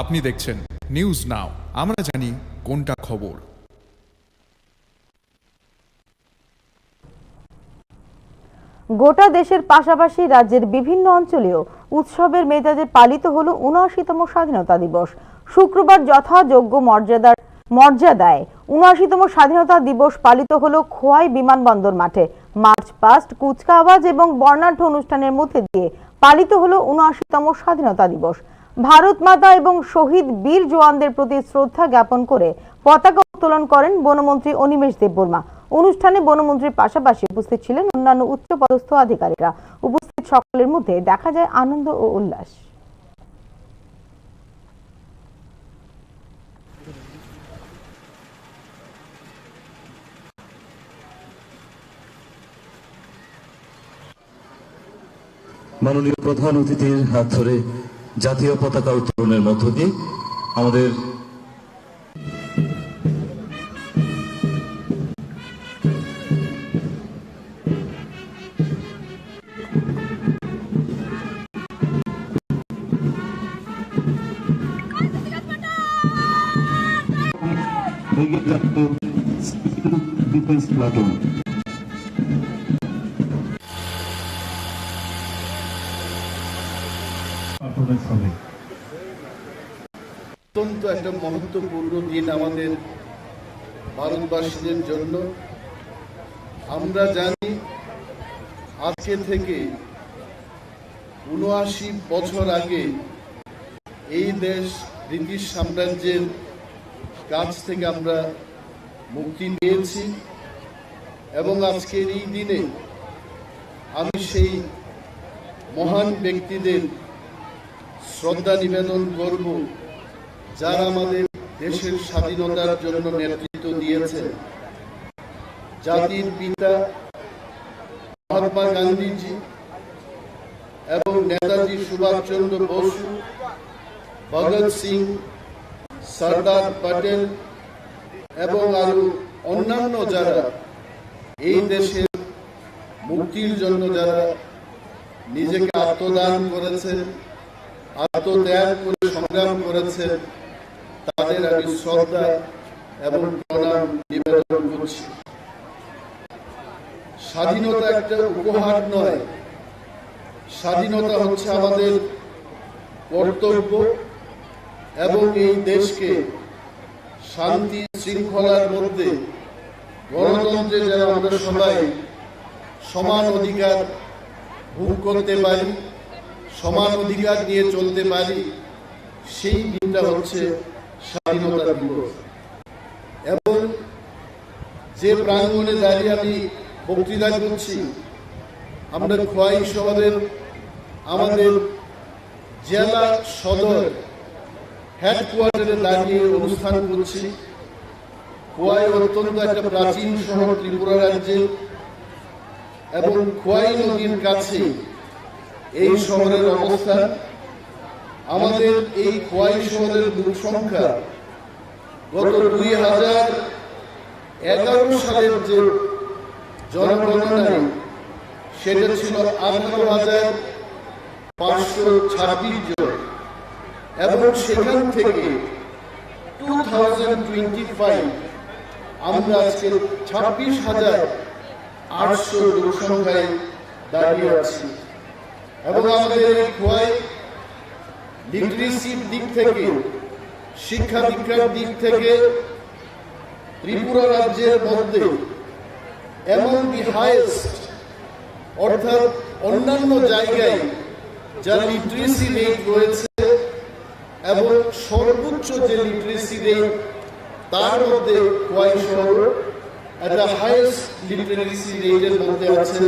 আপনি দেখছেন news now আমরা জানি কোনটা খবর। গোটা দেশের পাশাপাশি রাজ্যের বিভিন্ন অঞ্চলেও উৎসবের মেজাজে পালিত হলো উনআশিতম স্বাধীনতা দিবস। শুক্রবার যথাযোগ্য মর্যাদার মর্যাদায় উনআশিতম স্বাধীনতা দিবস পালিত হল খোয়াই বিমানবন্দর মাঠে। মার্চ পাস্ট কুচকাওয়াজ এবং বর্ণাঢ্য অনুষ্ঠানের মধ্যে দিয়ে পালিত হলো উনআশিতম স্বাধীনতা দিবস। ভারত মাতা এবং শহীদ বীর জওয়ানদের প্রতি শ্রদ্ধা জ্ঞাপন করে পতাকা উত্তোলন করেন বনমন্ত্রী অনিমেষ দেববর্মা। অনুষ্ঠানে বনমন্ত্রীর পাশাপাশি উপস্থিত ছিলেন অন্যান্য উচ্চপদস্থ আধিকারিকরা। উপস্থিত সকলের মধ্যে দেখা যায় আনন্দ ও উল্লাস। মাননীয় প্রধান অতিথির হাত ধরে জাতীয় পতাকা উত্তোলনের মধ্য দিয়ে আমাদের ডিফেন্স প্লাটুন হবে অত্যন্ত একটা মহত্বপূর্ণ দিন আমাদের ভারতবাসীদের জন্য। আমরা জানি আজকে থেকে উনআশি বছর আগে এই দেশ ব্রিটিশ সাম্রাজ্যের কাছ থেকে আমরা মুক্তি পেয়েছি এবং আজকের এই দিনে আমি সেই মহান ব্যক্তিদের শ্রদ্ধা নিবেদন করব, যারা আমাদের দেশের স্বাধীনতার জন্য নেতৃত্ব দিয়েছেন। জাতির পিতা মহাত্মা গান্ধীজি এবং নেতাজি সুভাষচন্দ্র বসু, ভগৎ সিং, সর্দার প্যাটেল এবং আরও অন্যান্য যারা এই দেশের মুক্তির জন্য যারা নিজেকে আত্মদান করেছেন আত্মত্যাগ করে সংগ্রাম করেছেন, তাদের আমি শ্রদ্ধা এবং প্রণাম নিবেদন করছি। স্বাধীনতা একটা উপহার নয়, স্বাধীনতা হচ্ছে আমাদের কর্তব্য এবং এই দেশকে শান্তি শৃঙ্খলার মধ্যে গণতন্ত্রে যেন আমরা সবাই সমান অধিকার ভোগ করতে পারি। সমান অধিকার নিয়ে চলতে পারি, সেই দিনটা হচ্ছে স্বাধীনতা দিবস। এবং যে প্রাঙ্গণে দাঁড়িয়ে আমি বক্তৃতা করছি, আমরা খোয়াই শহরের আমাদের জেলা সদর হেডকোয়ার্টারে দাঁড়িয়ে অনুষ্ঠান করছি। খোয়াই অত্যন্ত একটা প্রাচীন শহর ত্রিপুরা রাজ্যে এবং খোয়াই নদীর কাছে এই শহরের অবস্থান আমাদের এই খোয়াই শহরের লোক সংখ্যা গত দুই হাজার এগারো সালের যে জনগণনায়, সেটা ছিল আঠারো হাজার পাঁচশো ছাব্বিশ জন। এবং সেখান থেকে টু থাউজেন্ড টোয়েন্টি ফাইভ আমরা আজকে ছাব্বিশ হাজার আটশো লোক সংখ্যায় দাঁড়িয়ে আছি। এবং আমাদের এই খোয়াই লিটারেসির দিক থেকে শিক্ষা দীক্ষার দিক থেকে ত্রিপুরা রাজ্যের মধ্যে এমন দি হাইয়েস্ট অর্থাৎ অন্যান্য জায়গায় যা লিটারেসি রেট রয়েছে এবং সর্বোচ্চ যে লিটারেসি রেট তার মধ্যে খোয়াই শহর একটা হাইয়েস্ট লিটারেসি রেটের মধ্যে আছে